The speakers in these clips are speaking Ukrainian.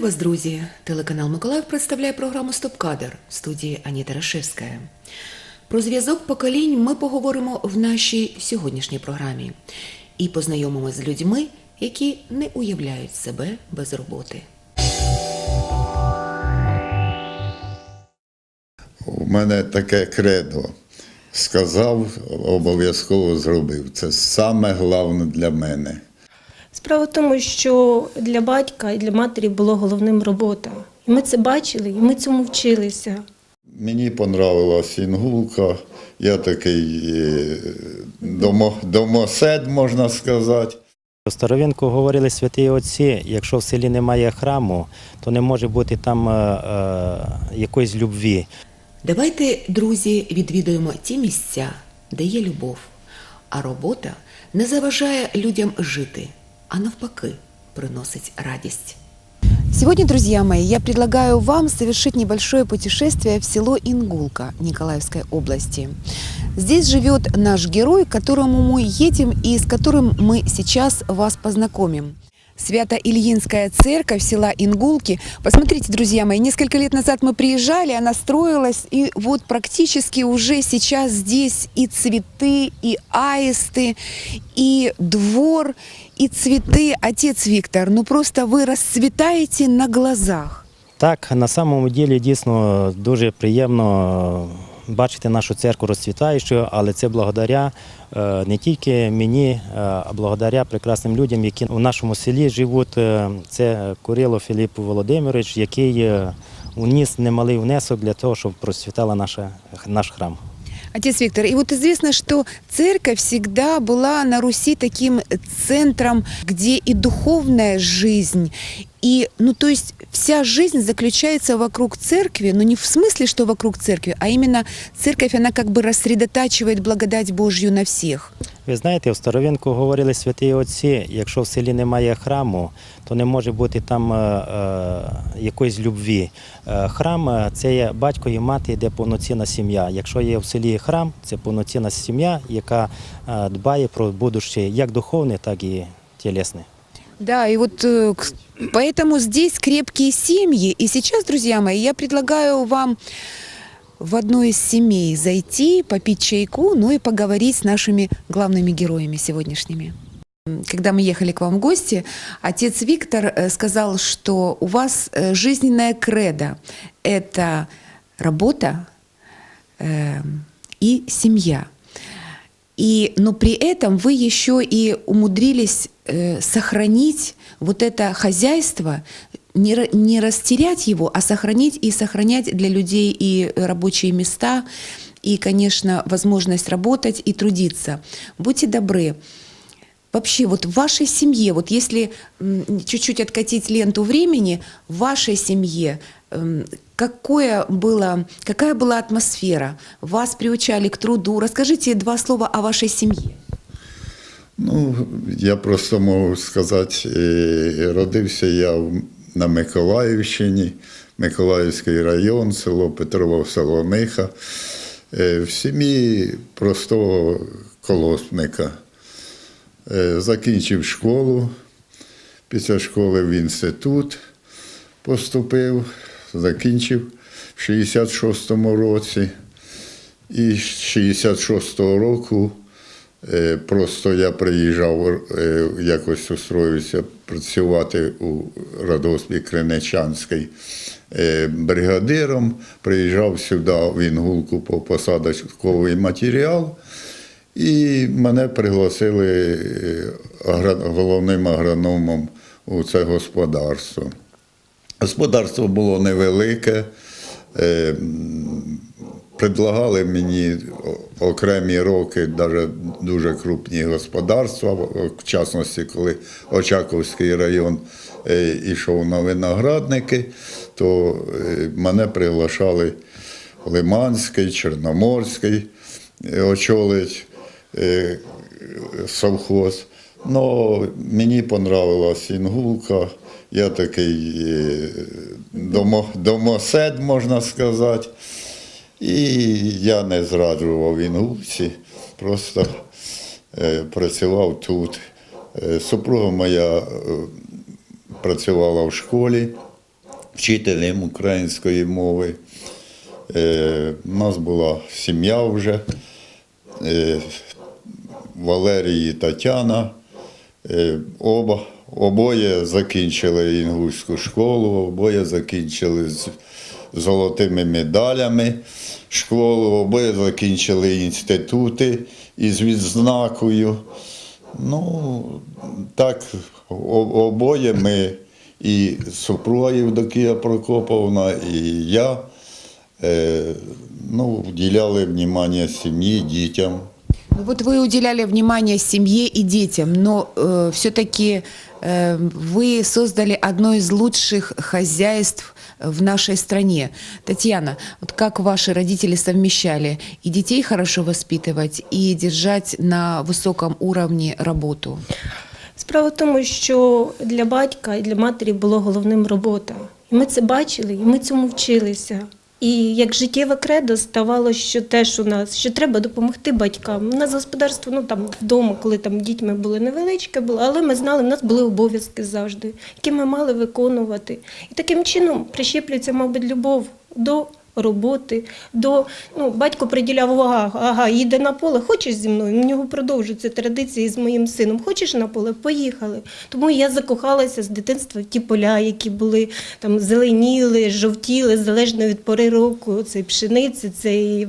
Вітаю вас, друзі! Телеканал Миколаїв представляє програму Стоп-кадр в студії Аніта Рашевська. Про зв'язок поколінь ми поговоримо в нашій сьогоднішній програмі і познайомимося з людьми, які не уявляють себе без роботи. У мене таке кредо. Сказав, обов'язково зробив. Це саме головне для мене. Справа в тому, що для батька і для матері було головним робота. І ми це бачили, і ми цьому вчилися. Мені понравилась інгулка. Я такий е, домо, домосед, можна сказати. У старовинку говорили святі отці, якщо в селі немає храму, то не може бути там е, е, якоїсь любві. Давайте, друзі, відвідуємо ті місця, де є любов, а робота не заважає людям жити, а навпаки, приносить радість. Сегодня, друзья мои, я предлагаю вам совершить небольшое путешествие в село Ингулка Николаевской области. Здесь живет наш герой, к которому мы едем и с которым мы сейчас вас познакомим. Свято-Ильинская церковь села Ингулки. Посмотрите, друзья мои, несколько лет назад мы приезжали, она строилась, и вот практически уже сейчас здесь и цветы, и аисты, и двор, и цветы. Отец Виктор, ну просто вы расцветаете на глазах. Так, на самому ділі дійсно дуже приємно е, Бачити нашу церкву розцвітаючою, але це благодаря е, не тільки мені, е, а благодаря прекрасним людям, які у нашому селі живуть. Е, Це Курило Філіп Володимирович, який уніс немалий внесок для того, щоб процвітала наша, наш храм. Отец Виктор, и вот известно, что церковь всегда была на Руси таким центром, где и духовная жизнь, и, ну, то есть вся жизнь заключается вокруг церкви, но не в смысле, что вокруг церкви, а именно церковь, она как бы рассредотачивает благодать Божью на всех. Ви знаєте, в старовинку говорили святі отці, якщо в селі немає храму, то не може бути там е, е, якоїсь любві. Е, храм е, це є батько і мати, де повноцінна сім'я. Якщо є в селі храм, це повноцінна сім'я, яка е, дбає про будуще як духовне, так і тілесне. Да, и вот э, поэтому здесь крепкие семьи. И сейчас, друзья мои, я предлагаю вам в одну из семей зайти, попить чайку, ну и поговорить с нашими главными героями сегодняшними. Когда мы ехали к вам в гости, отец Виктор э, сказал, что у вас э, жизненная кредо – это работа э, и семья. И, но при этом вы еще и умудрились э, сохранить вот это хозяйство, не, ра- не растерять его, а сохранить и сохранять для людей и рабочие места, и, конечно, возможность работать и трудиться. Будьте добры. Вообще, вот в вашей семье, вот если чуть-чуть откатить ленту времени, в вашей семье какое было, какая была атмосфера? Вас приучали к труду? Расскажите два слова о вашей семье. Ну, я просто можу сказати, е, родився я на Миколаївщині, Миколаївський район, село Петрово Солониха, е, в сім'ї простого колосника. Е, Закінчив школу, після школи в інститут поступив, закінчив в 66-му році. І з 66-го року е, просто я приїжджав, е, якось устроївся працювати у радоспі Криничанській е, бригадиром. Приїжджав сюди в Інгулку по посадковий матеріал. І мене пригласили е, головним агрономом у це господарство. Господарство було невелике. е, Предлагали мені окремі роки, навіть дуже крупні господарства, в частності, коли Очаковський район е, йшов на виноградники, то е, мене приглашали Лиманський, Чорноморський е, очолить е, совхоз. Ну, мені понравилась інгулка. Я такий е, домо, домосед, можна сказати. І я не зраджував інгулці, просто е, працював тут. Е, Супруга моя е, працювала в школі вчителем української мови. Е, У нас була сім'я вже. Валерій і Тетяна. Е, Оба, обоє закінчили інгульську школу, обоє закінчили з золотими медалями школу, обоє закінчили інститути із відзнакою. Ну, так, обоє ми і супруга Євдокія Прокоповна, і я е, ну, вділяли внимання сім'ї, дітям. Ну, Вот вы уделяли внимание семье и детям, но все-таки вы создали одно из лучших хозяйств в нашей стране. Татьяна, вот как ваши родители совмещали и детей хорошо воспитывать, и держать на высоком уровне работу? Справа в тому, що для батька і для матері було головним робота. І ми це бачили, і ми цьому вчилися. І як життєве кредо ставало, що теж у нас, що треба допомогти батькам. У нас господарство, ну там вдома, коли там дітьми були невеличке, було, але ми знали, в нас були обов'язки завжди, які ми мали виконувати. І таким чином прищеплюється, мабуть, любов до роботи, до ну, батько приділяв увагу, ага, їде на поле, хочеш зі мною? У нього продовжуються традиції з моїм сином. Хочеш на поле? Поїхали. Тому я закохалася з дитинства в ті поля, які були там зеленіли, жовтіли, залежно від пори року. Це пшениці, це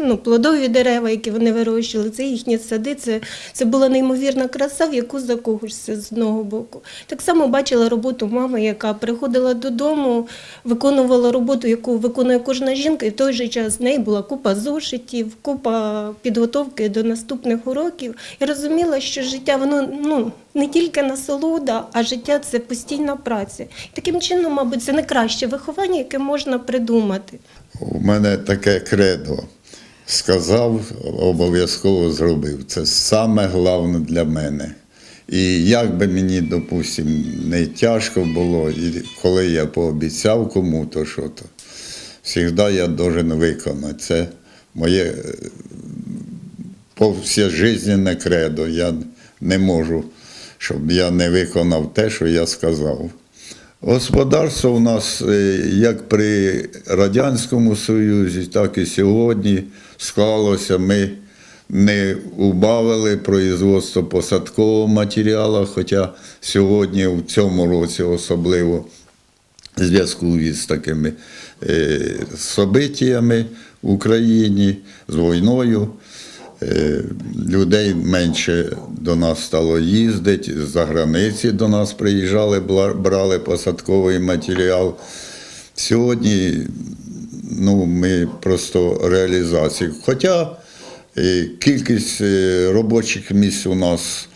ну, плодові дерева, які вони вирощували, це їхні сади. Це, це була неймовірна краса, в яку закохуєшся з одного боку. Так само бачила роботу мами, яка приходила додому, виконувала роботу, яку виконує кожна жінка, і в той же час в неї була купа зошитів, купа підготовки до наступних уроків. І розуміла, що життя воно ну, не тільки насолода, а життя це постійна праця. Таким чином, мабуть, це найкраще виховання, яке можна придумати. У мене таке кредо. Сказав, обов'язково зробив. Це саме головне для мене. І як би мені, допустимо, не тяжко було, і коли я пообіцяв кому-то що то, завжди я должен виконати. Це моє е, повсяжизненне кредо. Я не можу, щоб я не виконав те, що я сказав. Господарство у нас е, як при Радянському Союзі, так і сьогодні склалося. Ми не убавили производство посадкового матеріалу, хоча сьогодні, в цьому році особливо, в зв'язку із такими е, в Україні, з війною. Е, Людей менше до нас стало їздити, з-за границі до нас приїжджали, брали посадковий матеріал. Сьогодні ну, ми просто реалізації. Хоча е, кількість е, робочих місць у нас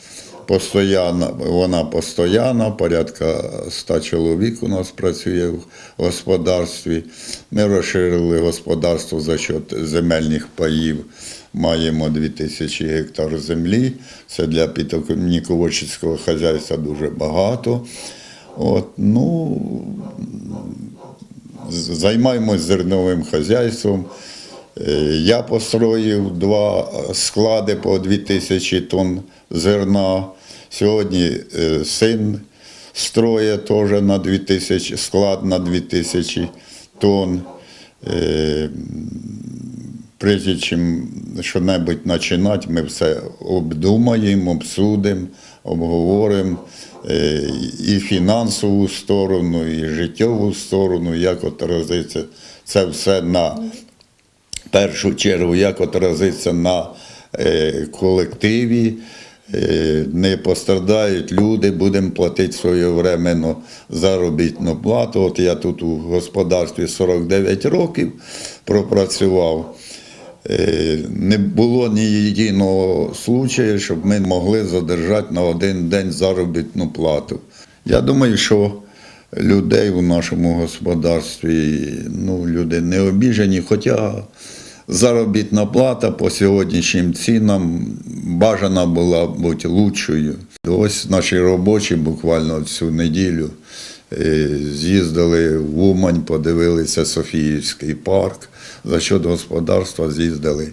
Постоянна, вона постійна, порядка 100 чоловік у нас працює в господарстві. Ми розширили господарство за счет земельних паїв. Маємо 2000 гектар землі. Це для підоконніководчицького хазяйства дуже багато. От, ну, займаємось зерновим хазяйством. Е, Я построїв два склади по 2000 тонн зерна. Сьогодні е, син строє теж на 2000, склад на 2000 тонн. Прежде чим що-небудь починати, ми все обдумаємо, обсудимо, обговоримо е, і фінансову сторону, і життєву сторону, як отразиться це все на першу чергу, як отразиться на е, колективі. Е, Не пострадають люди, будемо платити своєвременно заробітну плату. От я тут у господарстві 49 років пропрацював. Е, Не було ні єдиного случаю, щоб ми могли задержати на один день заробітну плату. Я думаю, що людей у нашому господарстві ну, люди не обіжені, хоча заробітна плата по сьогоднішнім цінам бажана була бути лучшою. Ось наші робочі буквально цю неділю е, з'їздили в Умань, подивилися Софіївський парк. За счет господарства з'їздили,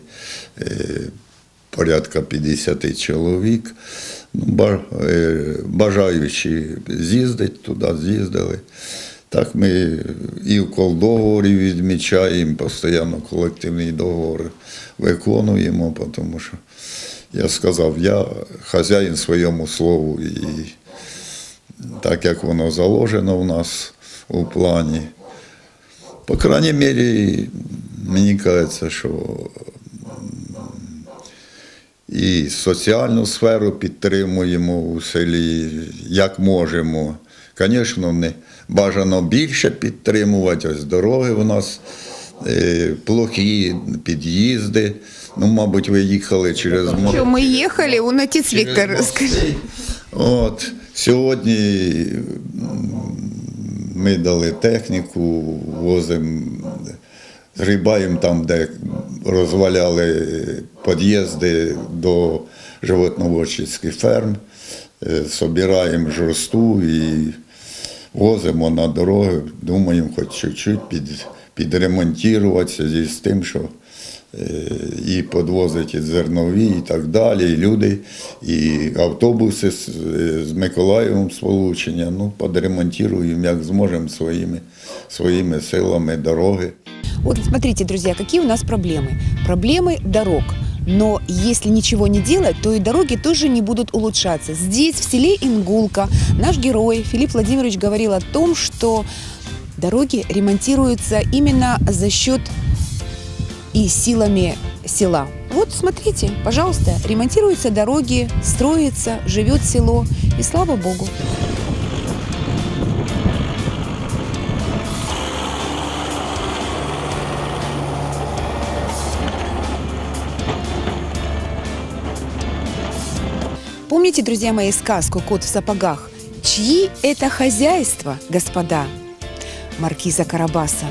е, порядка 50 чоловік. Ну, е, Бажаючі з'їздити туди, з'їздили. Так ми і в колдоговорі відмічаємо, постійно колективний договор виконуємо, тому що я сказав, я хазяїн своєму слову і так як воно заложено в нас у плані. По крайній мірі, мені кажеться, що і соціальну сферу підтримуємо у селі, як можемо. Звісно, не бажано більше підтримувати. Ось дороги у нас е, плохі, під'їзди. Ну, мабуть, ви їхали через мо- Что мы ехали, он отец Виктор, Через скажи. От, сьогодні ми дали техніку, возимо, згрібаємо там, де розваляли під'їзди до животноводчих ферм, е, собираємо жорсту і возимо на дороги, думаємо, хоч чуть-чуть під, підремонтуватися з тим, що і підвозить і зернові, і так далі, і люди, і автобуси з, з Миколаєвом сполучення. Ну, підремонтуємо, як зможемо своїми, своїми силами дороги. Вот смотрите, друзья, какие у нас проблемы. Проблемы дорог. Но если ничего не делать, то и дороги тоже не будут улучшаться. Здесь, в селе Ингулка, наш герой Филипп Владимирович говорил о том, что дороги ремонтируются именно за счет и силами села. Вот смотрите, пожалуйста, ремонтируются дороги, строится, живет село, и слава богу. Помните, друзья мои, сказку «Кот в сапогах»? Чьи это хозяйства, господа? Маркиза Карабаса.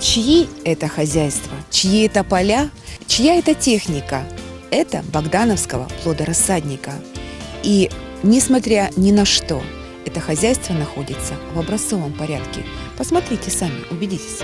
Чьи это хозяйства? Чьи это поля? Чья это техника? Это Богдановского плодорассадника. И несмотря ни на что, это хозяйство находится в образцовом порядке. Посмотрите сами, убедитесь.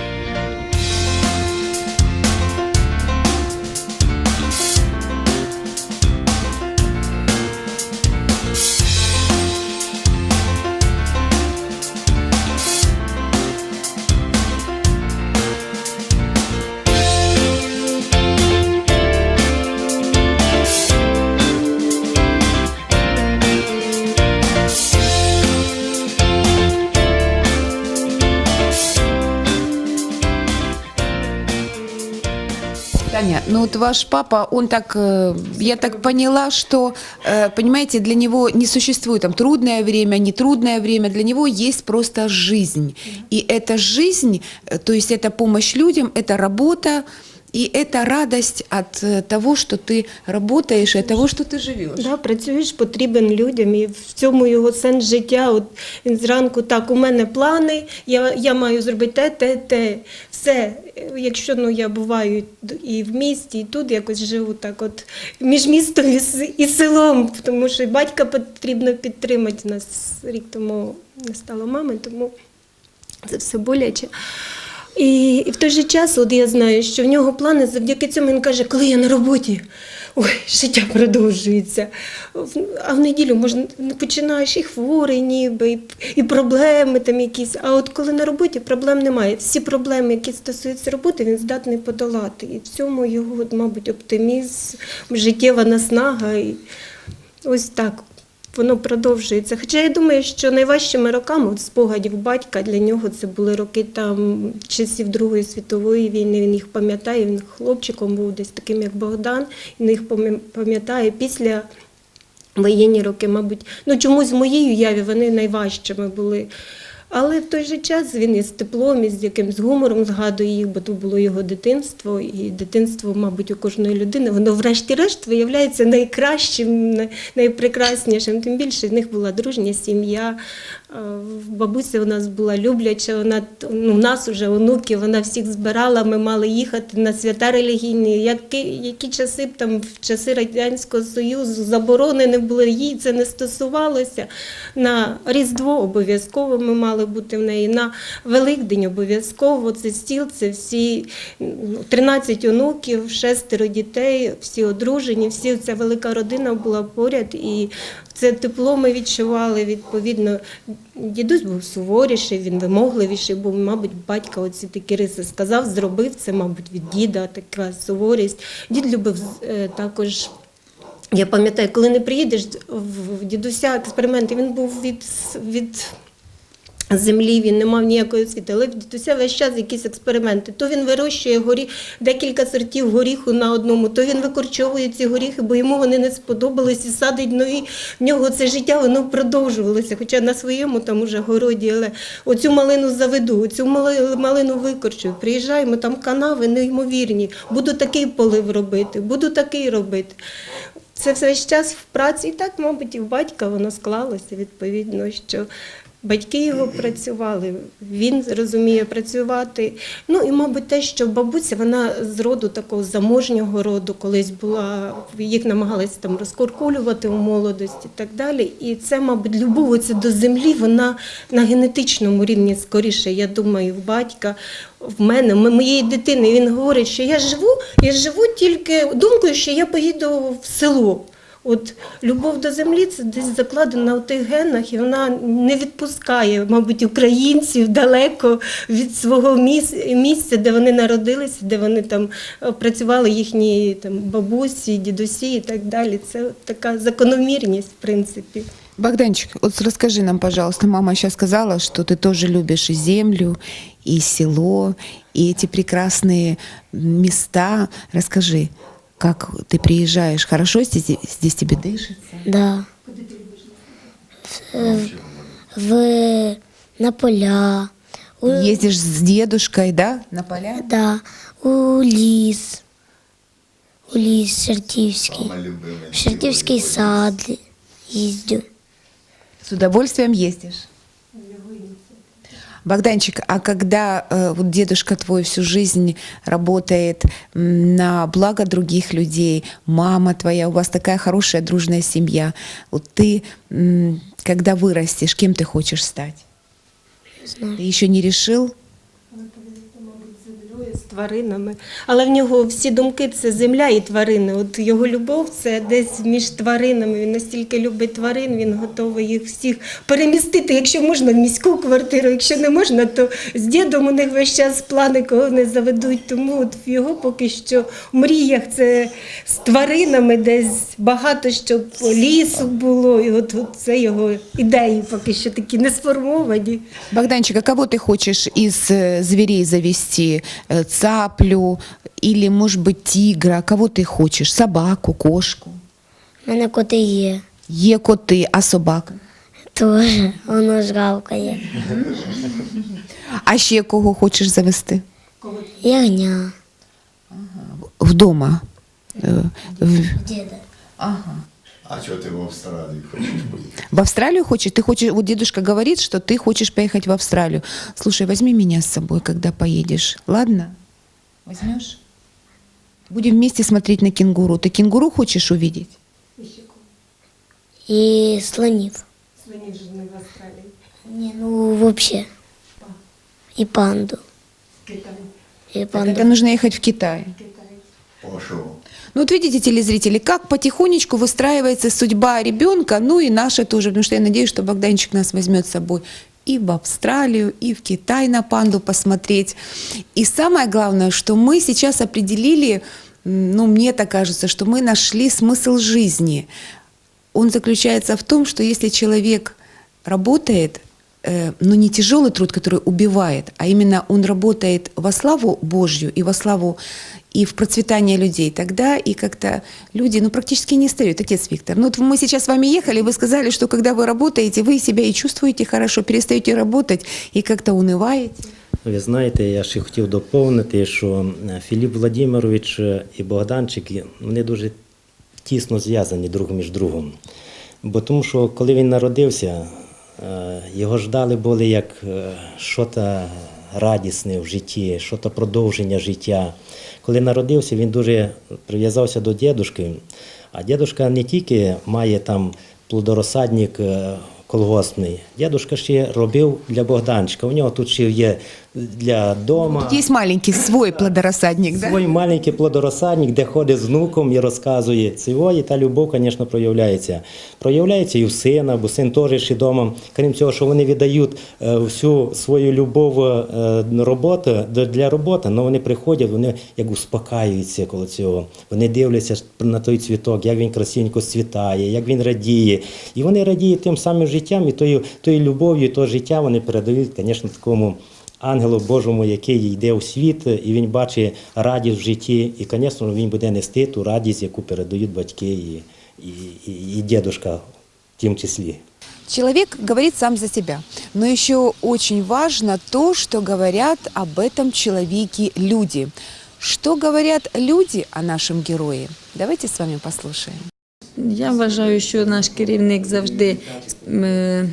ну вот ваш папа, он так, э, я так поняла, что, э, понимаете, для него не существует там трудное время, нетрудное время, для него есть просто жизнь. И эта жизнь, э, то есть это помощь людям, это работа, и это радость от э, того, что ты работаешь, и от того, что ты живешь. Да, працюєш, потрібен людям, і в цьому його сенс життя. От він зранку так, у мене плани, я, я маю зробити те, те, те. Все. Якщо ну, я буваю і в місті, і тут якось живу так, от між містом і, с- і селом, тому що і батька потрібно підтримати. У нас рік тому не стало мами, тому це все боляче. І, і в той же час, от я знаю, що в нього плани завдяки цьому він каже, коли я на роботі, ой, життя продовжується. А в неділю можна починаєш і хворий, ніби, і, і проблеми там якісь. А от коли на роботі проблем немає. Всі проблеми, які стосуються роботи, він здатний подолати. І в цьому його, от, мабуть, оптимізм, життєва наснага. І ось так. Воно продовжується. Хоча я думаю, що найважчими роками спогадів батька для нього це були роки там часів Другої світової війни. Він їх пам'ятає. Він хлопчиком був десь таким, як Богдан. Він їх пам'ятає після воєнні роки, мабуть. Ну чомусь в моїй уяві вони найважчими були. Але в той же час він із теплом, із якимсь гумором згадує їх, бо то було його дитинство, і дитинство, мабуть, у кожної людини, воно врешті-решт виявляється найкращим, найпрекраснішим. Тим більше в них була дружня сім'я. Бабуся у нас була любляча, вона ну, в нас вже онуки, вона всіх збирала, ми мали їхати на свята релігійні. Які, які часи там в часи Радянського Союзу заборони не були, їй це не стосувалося. На Різдво обов'язково ми мали бути в неї, на Великдень обов'язково. Це стіл, це всі ну, 13 онуків, шестеро дітей, всі одружені, всі ця велика родина була поряд. І це тепло ми відчували відповідно. Дідусь був суворіший, він вимогливіший, був, мабуть, батька оці такі риси сказав, зробив це, мабуть, від діда така суворість. Дід любив е, також. Я пам'ятаю, коли не приїдеш в дідуся експерименти, він був від, від землі, він не мав ніякої освіти, але в дідуся весь час якісь експерименти. То він вирощує горі, декілька сортів горіху на одному, то він викорчовує ці горіхи, бо йому вони не сподобались і садить нові. В нього це життя воно продовжувалося, хоча на своєму там уже городі, але оцю малину заведу, оцю малину викорчую. Приїжджаємо, там канави неймовірні. Буду такий полив робити, буду такий робити. Це весь час в праці, і так, мабуть, і в батька воно склалося відповідно, що батьки його працювали, він розуміє працювати. Ну і, мабуть, те, що бабуся, вона з роду такого заможнього роду колись була, їх намагалися там розкуркулювати у молодості і так далі. І це, мабуть, любов оця до землі, вона на генетичному рівні скоріше, я думаю, в батька. В мене, моєї дитини, він говорить, що я живу, я живу тільки думкою, що я поїду в село. От любов до землі це десь закладена у тих генах, і вона не відпускає, мабуть, українців далеко від свого міс- місця, де вони народилися, де вони там е, працювали їхні там бабусі, дідусі і так далі. Це така закономірність, в принципі. Богданчик, вот расскажи нам, пожалуйста, мама сейчас сказала, что ты тоже любишь и землю, и село, и эти прекрасные места. Расскажи, как ты приезжаешь, хорошо здесь, здесь тебе дышится? Да. В, в, на поля, у, Ездишь с дедушкой, да, на поля? да, у ліс, у ліс Шертівський, в Шертівський сад їздю. С удовольствием ездишь? Богданчик, а когда э, вот дедушка твой всю жизнь работает м, на благо других людей, мама твоя, у вас такая хорошая дружная семья, вот ты, м, когда вырастешь, кем ты хочешь стать? знаю. Ты еще не решил? З тваринами. Але в нього всі думки це земля і тварини. От його любов це десь між тваринами. Він настільки любить тварин, він готовий їх всіх перемістити, якщо можна, в міську квартиру. Якщо не можна, то з дідом у них весь час плани, кого не заведуть. Тому от в його поки що в мріях це з тваринами десь багато, щоб лісу було. І от, от це його ідеї поки що такі не сформовані. Богданчик, а кого ты хочешь из э, зверей завести? Э, Цаплю или, может быть, тигра? Кого ты хочешь? Собаку, кошку? У мене коти є. Є коти, а собака? Теж воно ж гавкає. А ще кого хочеш завести? Ягня. Вдома. Е, в- Діда. А чого ти в Австралію хочеш поїхати? В Австралию хочешь? Ты хочешь, вот дедушка говорит, что ты хочешь поехать в Австралию. Слушай, возьми меня с собой, когда поедешь. Ладно? Возьмешь? Будем вместе смотреть на кенгуру. Ты кенгуру хочешь увидеть? І слонів. Слонів ж не в Австралії. Ні, ну взагалі. І панду. І Так панду. это нужно ехать в Китай. Пошов. Ну вот видите, телезрители, как потихонечку выстраивается судьба ребенка, ну и наша тоже, потому что я надеюсь, что Богданчик нас возьмет с собой и в Австралию, и в Китай на панду посмотреть. И самое главное, что мы сейчас определили, ну мне так кажется, что мы нашли смысл жизни. Он заключается в том, что если человек работает, э, но не тяжелый труд, который убивает, а именно он работает во славу Божью и во славу и в процветание людей, тогда и как-то люди ну, практически не стареют. Отец Виктор, ну вот мы сейчас с вами ехали, вы сказали, что когда вы работаете, вы себя и чувствуете хорошо, перестаете работать и как-то унываете. Ви знаєте, я ще хотів доповнити, що е, Філіп Владимирович е, і Богданчик і вони дуже тісно зв'язані друг між другом. Бо тому що коли він народився, Е, Його ждали були як щось радісне в житті, що то продовження життя. Коли народився, він дуже прив'язався до дідушки. А дідушка не тільки має там плодорозсадник е, колгоспний, дідушка ще робив для Богданчика. У нього тут ще є для дома. Есть маленький свой плодоросадник, да? Свій маленький плодорозсадник, де ходить з внуком і розказує. Цього і та любов, звісно, проявляється. Проявляється і в сина, бо син теж ще вдома. Крім цього, що вони віддають е, всю свою любов е, роботи, до- для роботи, але вони приходять, вони як успокаюються коло цього. Вони дивляться на той цвіток, як він красивенько цвітає, як він радіє. І вони радіють тим самим життям і тою, тою любов'ю, і то життя вони передають, звісно, такому ангелу Божому, який йде у світ, і він бачить радість в житті, і, звісно, він буде нести ту радість, яку передають батьки і, і, і, і дідушка в тім числі. Человек говорит сам за себя. Но еще очень важно то, что говорят об этом человеке люди. Что говорят люди о нашем герое? Давайте с вами послушаем. Я вважаю, що наш керівник завжди е,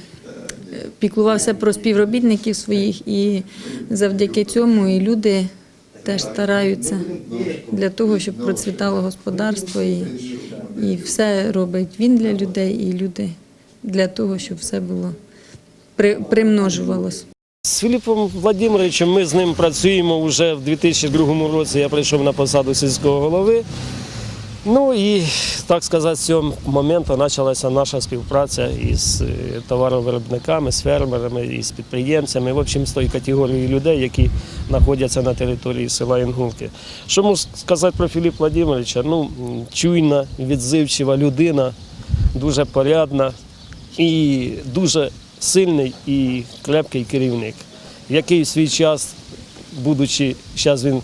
піклувався про співробітників своїх, і завдяки цьому і люди теж стараються для того, щоб процвітало господарство, і, і все робить він для людей, і люди для того, щоб все було при, примножувалось. З Філіпом Владимировичем ми з ним працюємо вже в 2002 році. Я прийшов на посаду сільського голови. Ну і так сказати, з цього моменту почалася наша співпраця із е, товаровиробниками, з фермерами, і з підприємцями, в общем, з тої категорії людей, які знаходяться на території села Інгулки. Що можу сказати про Філіпа Владимировича? Ну, чуйна, відзивчива людина, дуже порядна і дуже сильний і крепкий керівник, який в свій час, будучи зараз він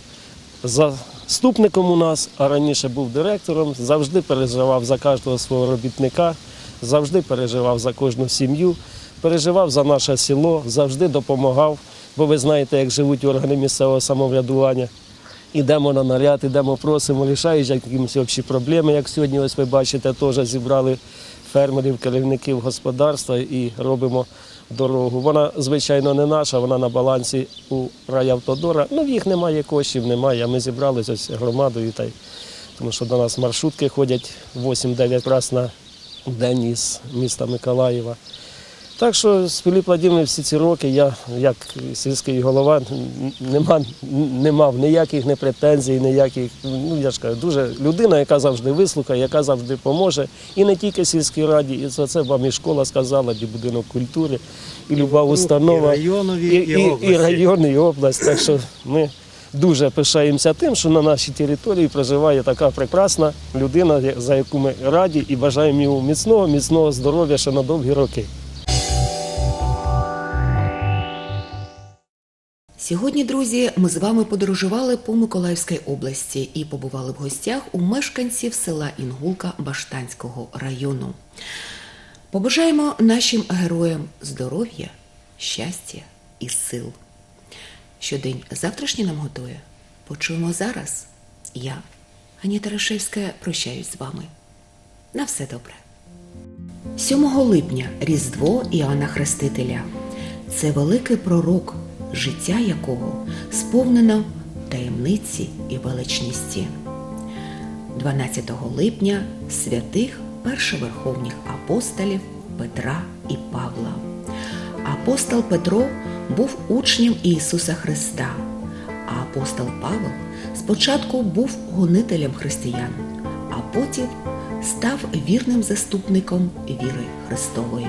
заступником у нас, а раніше був директором, завжди переживав за кожного свого робітника, завжди переживав за кожну сім'ю, переживав за наше село, завжди допомагав. Бо ви знаєте, як живуть органи місцевого самоврядування. Ідемо на наряд, ідемо, просимо, рішають якісь общі проблеми. Як сьогодні, ось ви бачите, теж зібрали фермерів, керівників господарства і робимо дорогу. Вона, звичайно, не наша, вона на балансі у райавтодора. Ну, в їх немає коштів, немає. А ми зібралися ось громадою, та й, тому що до нас маршрутки ходять 8-9 разів на день із міста Миколаєва. Так що з Філіп Владимирович всі ці роки я, як сільський голова, нема, не мав ніяких не претензій, ніяких. Ну я ж кажу, дуже людина, яка завжди вислухає, яка завжди поможе. І не тільки сільській раді, і за це вам і школа сказала, і будинок культури, і люба установа, і районові, і, і і, і район, і область. Так що ми дуже пишаємося тим, що на нашій території проживає така прекрасна людина, за яку ми раді і бажаємо йому міцного, міцного здоров'я ще на довгі роки. Сьогодні, друзі, ми з вами подорожували по Миколаївській області і побували в гостях у мешканців села Інгулка Баштанського району. Побажаємо нашим героям здоров'я, щастя і сил. Що день завтрашній нам готує. Почуємо зараз. Я, Аніта Рашевська, прощаюсь з вами. На все добре. 7 липня Різдво Іоанна Хрестителя. Це великий пророк, життя якого сповнено таємниці і величності. 12 липня святих першоверховних апостолів Петра і Павла. Апостол Петро був учнем Ісуса Христа, а апостол Павел спочатку був гонителем християн, а потім став вірним заступником віри Христової.